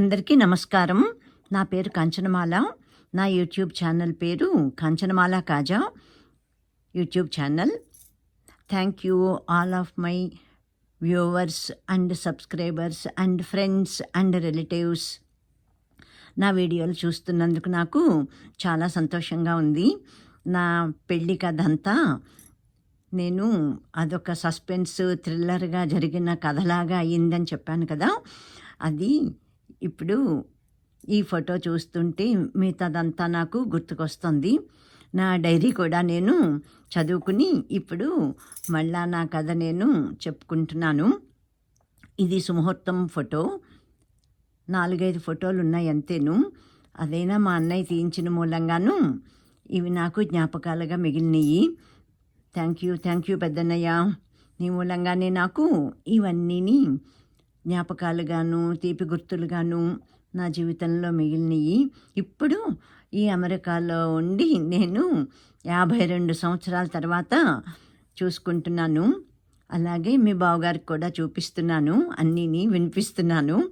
అందరికీ నమస్కారం. నా పేరు కాంచనమాల. నా యూట్యూబ్ ఛానల్ పేరు Kanchanamala Kaja. YouTube channel. Thank you all of my viewers and subscribers and friends and relatives నా వీడియోలు చూస్తున్నందుకు నాకు చాలా సంతోషంగా ఉంది. నా పెళ్ళి కథ అంతా నేను అదొక సస్పెన్స్ థ్రిల్లర్గా జరిగిన కథలాగా అయ్యిందని చెప్పాను కదా. అది ఇప్పుడు ఈ ఫోటో చూస్తుంటే మిగతాదంతా నాకు గుర్తుకొస్తుంది. నా డైరీ కూడా నేను చదువుకుని ఇప్పుడు మళ్ళా నా కథ నేను చెప్పుకుంటున్నాను. ఇది సుముహూర్తం ఫోటో. నాలుగైదు ఫోటోలు ఉన్నాయి అంతేను. అదైనా మా అన్నయ్య తీయించిన మూలంగాను ఇవి నాకు జ్ఞాపకాలుగా మిగిలినవి థ్యాంక్ యూ థ్యాంక్ యూ పెద్దన్నయ్య. నీ మూలంగానే నాకు ఇవన్నీని జ్ఞాపకాలుగాను తీపి గుర్తులుగాను నా జీవితంలో మిగిలినవి ఇప్పుడు ఈ అమెరికాలో ఉండి నేను యాభై రెండు సంవత్సరాల తర్వాత చూసుకుంటున్నాను. అలాగే మీ బావగారికి కూడా చూపిస్తున్నాను అన్నీని వినిపిస్తున్నాను.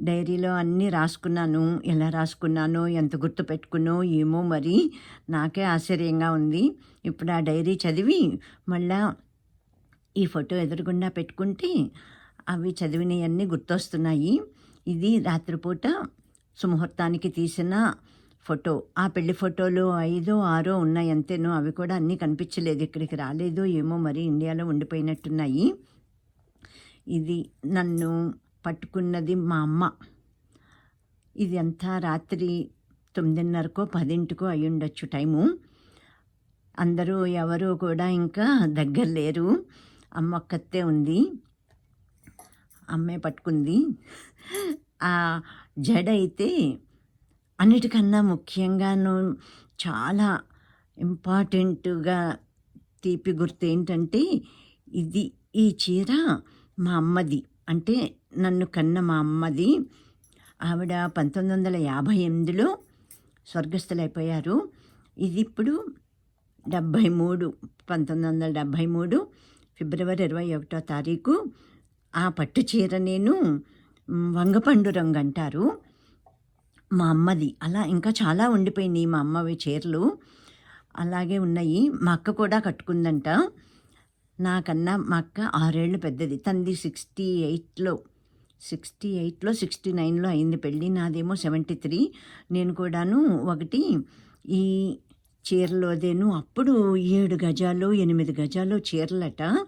డైరీలో అన్నీ రాసుకున్నాను. ఎలా రాసుకున్నానో ఎంత గుర్తు పెట్టుకున్నో ఏమో మరి నాకే ఆశ్చర్యంగా ఉంది. ఇప్పుడు ఆ డైరీ చదివి మళ్ళా ఈ ఫోటో ఎదురుగుండా పెట్టుకుంటే అవి చదివినవన్నీ గుర్తొస్తున్నాయి. ఇది రాత్రిపూట సుముహూర్తానికి తీసిన ఫోటో. ఆ పెళ్ళి ఫోటోలు ఐదో ఆరో ఉన్నాయి అంతేనో అవి కూడా అన్నీ కనిపించలేదు. ఇక్కడికి రాలేదు ఏమో మరి ఇండియాలో ఉండిపోయినట్టున్నాయి. ఇది నన్ను పట్టుకున్నది మా అమ్మ. ఇది అంతా రాత్రి తొమ్మిదిన్నరకో పదింటికో అయి ఉండొచ్చు టైము. అందరూ ఎవరు కూడా ఇంకా దగ్గర లేరు. అమ్మ ఒక్కతే ఉంది. అమ్మే పట్టుకుంది. ఆ జడ అయితే అన్నిటికన్నా ముఖ్యంగాను చాలా ఇంపార్టెంట్గా తీపి గుర్తు ఏంటంటే ఇది ఈ చీర మా అమ్మది. అంటే నన్ను కన్న మా అమ్మది. ఆవిడ పంతొమ్మిది వందల యాభై ఎనిమిదిలో స్వర్గస్థులైపోయారు. ఇది ఇప్పుడు డెబ్భై మూడు పంతొమ్మిది వందల డెబ్భై మూడు ఫిబ్రవరి ఇరవై ఒకటో తారీఖు ఆ పట్టు చీర నేను వంగపండు రంగు అంటారు. మా అమ్మది. అలా ఇంకా చాలా ఉండిపోయినాయి మా అమ్మవి చీరలు. అలాగే ఉన్నాయి. మా అక్క కూడా కట్టుకుందంట. నాకన్నా మా అక్క ఆరేళ్ళు పెద్దది. తంది సిక్స్టీ ఎయిట్లో సిక్స్టీ ఎయిట్లో సిక్స్టీ నైన్లో అయింది పెళ్ళి. నాదేమో సెవెంటీ త్రీ. నేను కూడాను ఒకటి ఈ చీరలోదేను. అప్పుడు ఏడు గజాలు ఎనిమిది గజాలు చీరలట.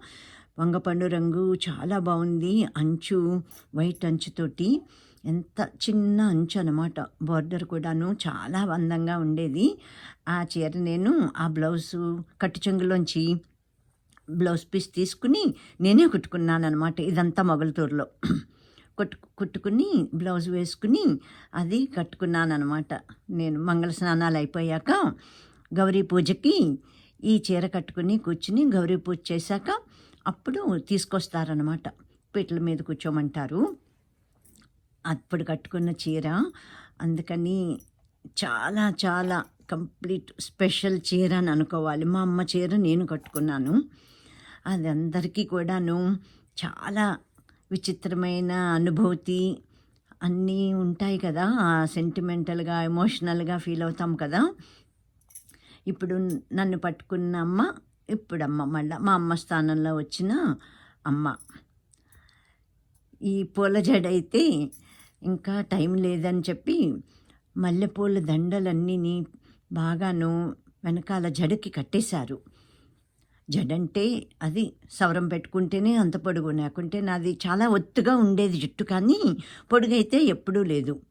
వంగపండు రంగు చాలా బాగుంది. అంచు వైట్ అంచుతోటి ఎంత చిన్న అంచు అనమాట బార్డర్ కూడాను చాలా అందంగా ఉండేది. ఆ చీర నేను ఆ బ్లౌజు కట్టు చెంగులోంచి బ్లౌజ్ పీస్ తీసుకుని నేనే కుట్టుకున్నాను అనమాట ఇదంతా మొగలతూరులో. కుట్టు కుట్టుకుని బ్లౌజ్ వేసుకుని అది కట్టుకున్నాను అనమాట నేను మంగళ స్నానాలు అయిపోయాక గౌరీ పూజకి ఈ చీర కట్టుకుని కూర్చుని గౌరీ పూజ చేశాక అప్పుడు తీసుకొస్తారనమాట పీటల మీద కూర్చోమంటారు. అప్పుడు కట్టుకున్న చీర అందుకని చాలా చాలా కంప్లీట్ స్పెషల్ చీర అని అనుకోవాలి. మా అమ్మ చీర నేను కట్టుకున్నాను. అది అందరికీ కూడాను చాలా విచిత్రమైన అనుభూతి అన్నీ ఉంటాయి కదా. సెంటిమెంటల్గా ఎమోషనల్గా ఫీల్ అవుతాం కదా. ఇప్పుడు నన్ను పట్టుకున్న అమ్మ ఇప్పుడు అమ్మ మళ్ళీ మా అమ్మ స్థానంలో వచ్చిన అమ్మ. ఈ పూల జడ అయితే ఇంకా టైం లేదని చెప్పి మల్లెపూల దండలన్నీ బాగాను వెనకాల జడకి కట్టేశారు. జడంటే అది సవరం పెట్టుకుంటేనే అంత పొడుగు లేకుంటే నాది చాలా ఒత్తుగా ఉండేది జుట్టు కానీ పొడుగైతే ఎప్పుడూ లేదు.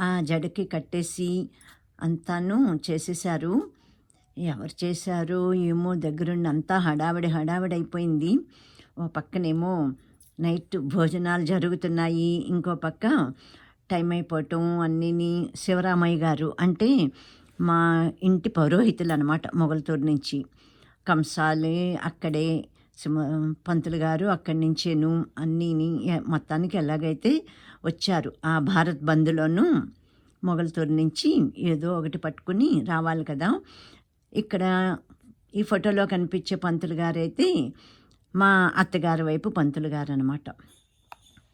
ఆ జడకి కట్టేసి అంతాను చేసేసారు ఎవరు చేశారో ఏమో దగ్గరుండి అంతా హడావిడి హడావిడి అయిపోయింది ఓ పక్కనేమో నైట్ భోజనాలు జరుగుతున్నాయి. ఇంకో పక్క టైం అయిపోవటం అన్నీని శివరామయ్య గారు అంటే మా ఇంటి పౌరోహితులు అనమాట మొగలతూరు నుంచి. కంసాలే అక్కడే పంతులు గారు అక్కడి నుంచేను అన్నీని మొత్తానికి ఎలాగైతే వచ్చారు. ఆ భారత్ బంద్లోనూ మొగలతూరు నుంచి ఏదో ఒకటి పట్టుకుని రావాలి కదా. ఇక్కడ ఈ ఫోటోలో కనిపించే పంతులు గారైతే మా అత్తగారి వైపు పంతులు గారు అనమాట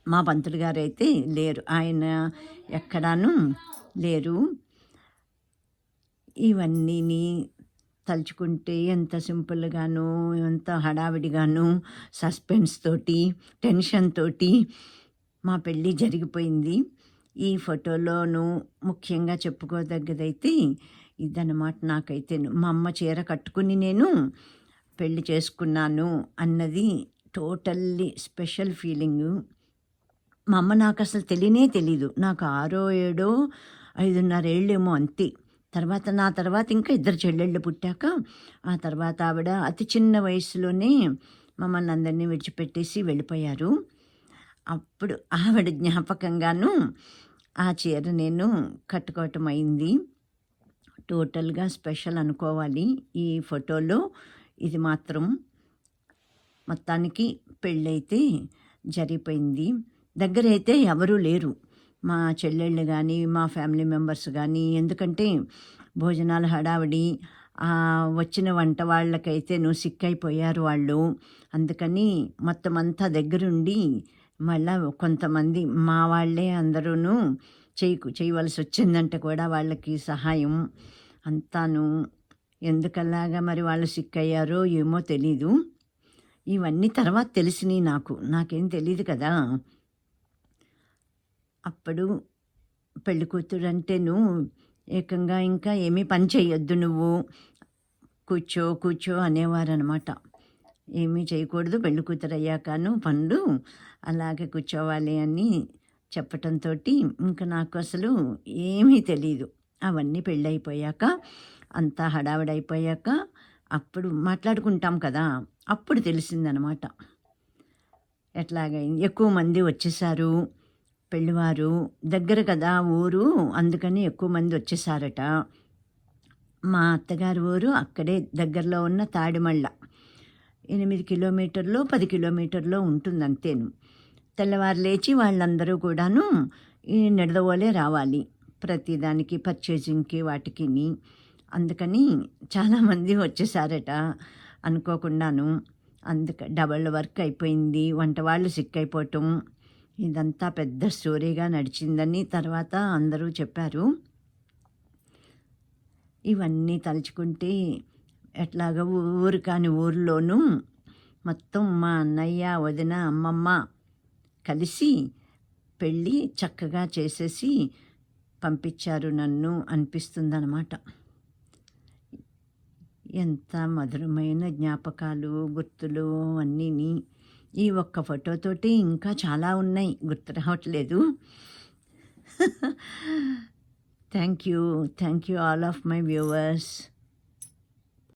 మా పంతులు గారు అయితే లేరు. ఆయన ఎక్కడాను లేరు. ఇవన్నీని తలుచుకుంటే ఎంత సింపుల్గాను ఎంత హడావిడిగాను సస్పెన్స్ తోటి టెన్షన్ తోటి మా పెళ్ళి జరిగిపోయింది. ఈ ఫోటోలోను ముఖ్యంగా చెప్పుకోదగ్గదైతే ఇదన్నమాట నాకైతే. మా అమ్మ చీర కట్టుకుని నేను పెళ్ళి చేసుకున్నాను అన్నది టోటల్లీ స్పెషల్ ఫీలింగు. మా అమ్మ నాకు అసలు తెలియనే తెలీదు. నాకు ఆరో ఏడో ఐదున్నర ఏళ్ళేమో అంతే. తర్వాత నా తర్వాత ఇంకా ఇద్దరు చెల్లెళ్ళు పుట్టాక ఆ తర్వాత ఆవిడ అతి చిన్న వయసులోనే మమ్మల్ని అందరినీ విడిచిపెట్టేసి వెళ్ళిపోయారు. అప్పుడు ఆవిడ జ్ఞాపకంగాను ఆ చీర నేను కట్టుకోవటం అయింది. టోటల్గా స్పెషల్ అనుకోవాలి ఈ ఫోటోలో. ఇది మాత్రం మొత్తానికి పెళ్ళైతే జరిగిపోయింది. దగ్గర అయితే ఎవరూ లేరు. మా చెల్లెళ్ళు కానీ మా ఫ్యామిలీ మెంబర్స్ కానీ ఎందుకంటే భోజనాల హడావిడి వచ్చిన వంట వాళ్ళకైతే నువ్వు సిక్ అయిపోయారు వాళ్ళు. అందుకని మొత్తం అంతా దగ్గరుండి మళ్ళా కొంతమంది మా వాళ్ళే అందరూ చేయకు చేయవలసి వచ్చిందంటే కూడా వాళ్ళకి సహాయం. అంతాను ఎందుకలాగా మరి వాళ్ళు సిక్ అయ్యారో ఏమో తెలీదు. ఇవన్నీ తర్వాత తెలిసినాయి నాకు. నాకేం తెలియదు కదా. అప్పుడు పెళ్ళి కూతురు అంటేను ఏకంగా ఇంకా ఏమీ పని చేయొద్దు నువ్వు. కూర్చో కూర్చో అనేవారనమాట. ఏమీ చేయకూడదు పెళ్ళి కూతురు అయ్యాకను పండు అలాగే కూర్చోవాలి అని చెప్పటంతో ఇంకా నాకు అసలు ఏమీ తెలియదు అవన్నీ పెళ్ళైపోయాక అంతా హడావిడైపోయాక అప్పుడు మాట్లాడుకుంటాం కదా అప్పుడు తెలిసిందనమాట. ఎట్లాగైంది? ఎక్కువ మంది వచ్చేసారు పెళ్ళివారు దగ్గర కదా ఊరు అందుకని ఎక్కువ మంది వచ్చేసారట. మా అత్తగారి ఊరు అక్కడే దగ్గరలో ఉన్న తాడిమళ్ళ. ఎనిమిది కిలోమీటర్లు పది కిలోమీటర్లో ఉంటుంది అంతేను తెల్లవారు లేచి వాళ్ళందరూ కూడాను ఈ నిడదవోలే రావాలి. ప్రతిదానికి పర్చేజింగ్కి వాటికి అందుకని చాలామంది వచ్చేసారట అనుకోకుండాను. అందుక డబల్ వర్క్ అయిపోయింది వంట వాళ్ళు సిక్ అయిపోవటం ఇదంతా పెద్ద స్టోరీగా నడిచిందని తర్వాత అందరూ చెప్పారు. ఇవన్నీ తలుచుకుంటే ఎట్లాగ ఊరు కాని ఊరిలోనూ మొత్తం మా అన్నయ్య వదిన అమ్మమ్మ కలిసి పెళ్ళి చక్కగా చేసేసి పంపించారు నన్ను అనిపిస్తుందన్నమాట. ఎంత మధురమైన జ్ఞాపకాలు గుర్తులు అన్నీని. ఈ ఒక్క ఫోటోతోటి ఇంకా చాలా ఉన్నాయి. గుర్తు రావట్లేదు. Thank you thank you all of my viewers